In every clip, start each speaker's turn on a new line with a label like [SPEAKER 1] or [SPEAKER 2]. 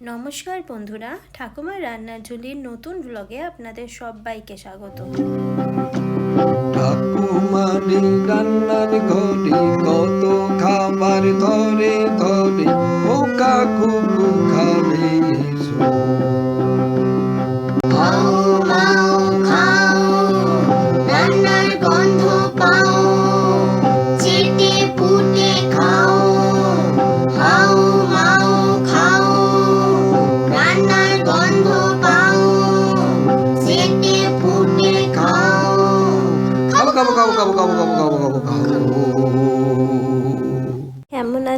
[SPEAKER 1] নমস্কার বন্ধুরা ঠাকুমার রান্নার ঝুলির নতুন ব্লগে আপনাদের সবাইকে স্বাগত।
[SPEAKER 2] ঠাকুমারি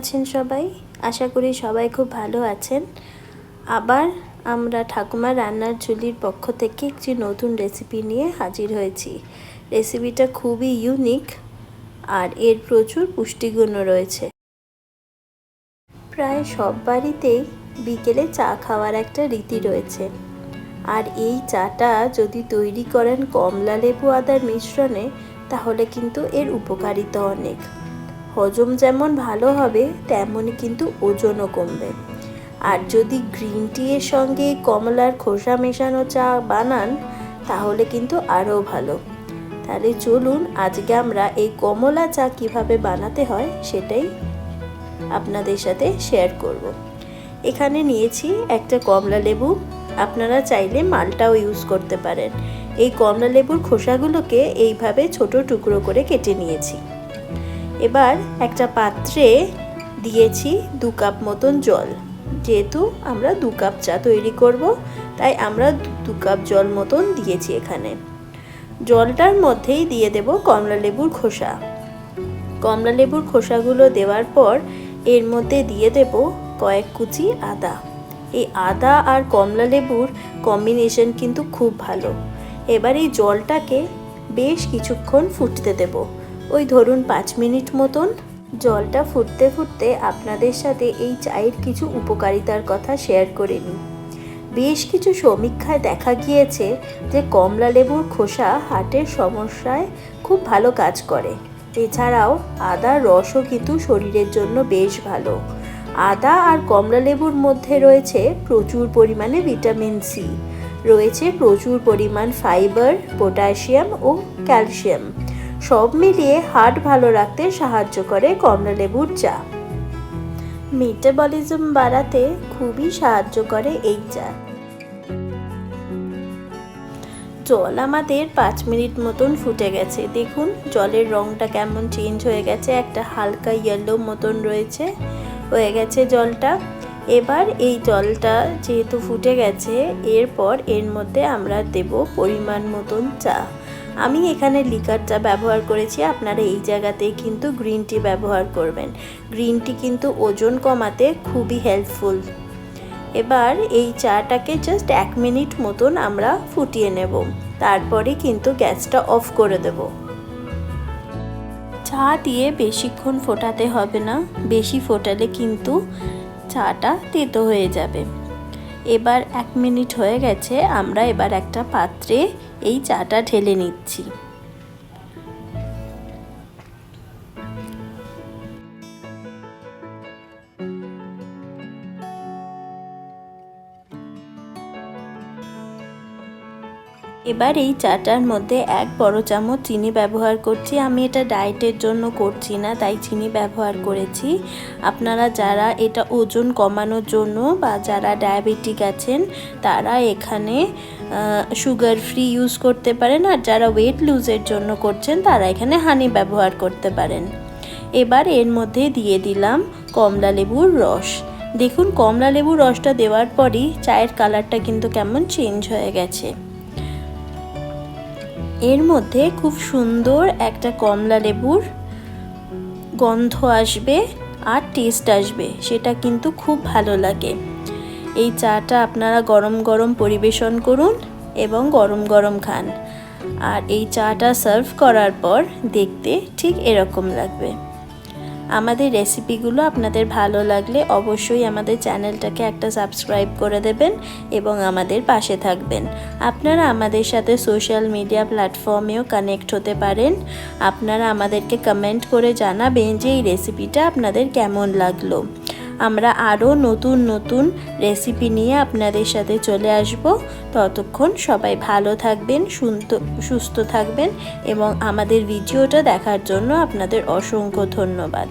[SPEAKER 1] আছেন সবাই? আশা করি সবাই খুব ভালো আছেন। আবার আমরা ঠাকুমার রান্নার ঝুলির পক্ষ থেকে একটি নতুন রেসিপি নিয়ে হাজির হয়েছি। রেসিপিটা খুবই ইউনিক আর এর প্রচুর পুষ্টিগুণও রয়েছে। প্রায় সব বাড়িতেই বিকেলে চা খাওয়ার একটা রীতি রয়েছে। আর এই চাটা যদি তৈরি করেন কমলা লেবু আদার মিশ্রণে, তাহলে কিন্তু এর উপকারিতা অনেক। হজম যেমন ভালো হবে তেমনই কিন্তু ওজনও কমবে। আর যদি গ্রিন টি এর সঙ্গে কমলার খোসা মেশানো চা বানান, তাহলে কিন্তু আরও ভালো। তাহলে চলুন আজকে আমরা এই কমলা চা কীভাবে বানাতে হয়, সেটাই আপনাদের সাথে শেয়ার করব। এখানে নিয়েছি একটা কমলা লেবু। আপনারা চাইলে মালটাও ইউজ করতে পারেন। এই কমলা লেবুর খোসাগুলোকে এইভাবে ছোট টুকরো করে কেটে নিয়েছি। এবার একটা পাত্রে দিয়েছি দু কাপ মতন জল। যেহেতু আমরা দু কাপ চা তৈরি করব, তাই আমরা দু কাপ জল মতন দিয়েছি এখানে। জলটার মধ্যেই দিয়ে দেব কমলা লেবুর খোসা। কমলা লেবুর খোসাগুলো দেওয়ার পর এর মধ্যে দিয়ে দেব কয়েক কুচি আদা। এই আদা আর কমলা লেবুর কম্বিনেশন কিন্তু খুব ভালো। এবার এই জলটাকে বেশ কিছুক্ষণ ফুটতে দেব। ওই ধরুন পাঁচ মিনিট মতন জলটা ফুটতে ফুটতে আপনাদের সাথে এই চায়ের কিছু উপকারিতার কথা শেয়ার করে নিই। বেশ কিছু সমীক্ষায় দেখা গিয়েছে যে কমলা লেবুর খোসা হার্টের সমস্যায় খুব ভালো কাজ করে। এছাড়াও আদার রসও কিন্তু শরীরের জন্য বেশ ভালো। আদা আর কমলা লেবুর মধ্যে রয়েছে প্রচুর পরিমাণে ভিটামিন সি। রয়েছে প্রচুর পরিমাণ ফাইবার, পটাশিয়াম ও ক্যালসিয়াম। সব মিলিয়ে হার্ট ভালো রাখতে সাহায্য করে কমলা লেবুর চা। মেটাবলিজম বাড়াতে খুবই সাহায্য করে এই চা। জল আমাদের পাঁচ মিনিট মতন ফুটে গেছে। দেখুন, জলের রঙটা কেমন চেঞ্জ হয়ে গেছে। একটা হালকা ইয়েলো মতন রয়েছে, হয়ে গেছে জলটা। এবার এই জলটা যেহেতু ফুটে গেছে, এরপর এর মধ্যে আমরা দেব পরিমাণ মতন চা। আমি এখানে লিকার চা ব্যবহার করেছি, আপনারা এই জায়গাতে কিন্তু গ্রিন টি ব্যবহার করবেন। গ্রিন টি কিন্তু ওজন কমাতে খুবই হেল্পফুল। এবার এই চাটাকে জাস্ট এক মিনিট মতন আমরা ফুটিয়ে নেব। তারপরে কিন্তু গ্যাসটা অফ করে দেব। চা দিয়ে বেশিক্ষণ ফোটাতে হবে না, বেশি ফোটালে কিন্তু চাটা তেতো হয়ে যাবে। এবার এক মিনিট হয়ে গেছে আমরা এবার একটা পাত্রে এই চাটা ঢেলে নিচ্ছি। এবার এই চাটার মধ্যে এক বড় চামচ চিনি ব্যবহার করছি। আমি এটা ডায়েটের জন্য করছি না, তাই চিনি ব্যবহার করেছি। আপনারা যারা এটা ওজন কমানোর জন্য বা যারা ডায়াবেটিক আছেন, তারা এখানে সুগার ফ্রি ইউজ করতে পারেন আর যারা ওয়েট লুজের জন্য করছেন, তারা এখানে হানি ব্যবহার করতে পারেন। এবার এর মধ্যে দিয়ে দিলাম কমলা লেবুর রস। দেখুন, কমলা লেবুর রসটা দেওয়ার পরই চায়ের কালারটা কিন্তু কেমন চেঞ্জ হয়ে গেছে। এর মধ্যে খুব সুন্দর একটা কমলা লেবুর গন্ধ আসবে আর টেস্ট আসবে, সেটা কিন্তু খুব ভালো লাগে। এই চাটা আপনারা গরম গরম পরিবেশন করুন এবং গরম গরম খান। আর এই চাটা সার্ভ করার পর দেখতে ঠিক এরকম লাগবে। আমাদের রেসিপিগুলো আপনাদের ভালো লাগলে অবশ্যই আমাদের চ্যানেলটাকে একটা সাবস্ক্রাইব করে দেবেন এবং আমাদের পাশে থাকবেন। আপনারা আমাদের সাথে সোশ্যাল মিডিয়া প্ল্যাটফর্মেও কানেক্ট হতে পারেন। আপনারা আমাদেরকে কমেন্ট করে জানাবেন যে এই রেসিপিটা আপনাদের কেমন লাগল। আমরা আরও নতুন নতুন রেসিপি নিয়ে আপনাদের সাথে চলে আসব। ততক্ষণ সবাই ভালো থাকবেন সুস্থ থাকবেন এবং আমাদের ভিডিওটা দেখার জন্য আপনাদের অসংখ্য ধন্যবাদ।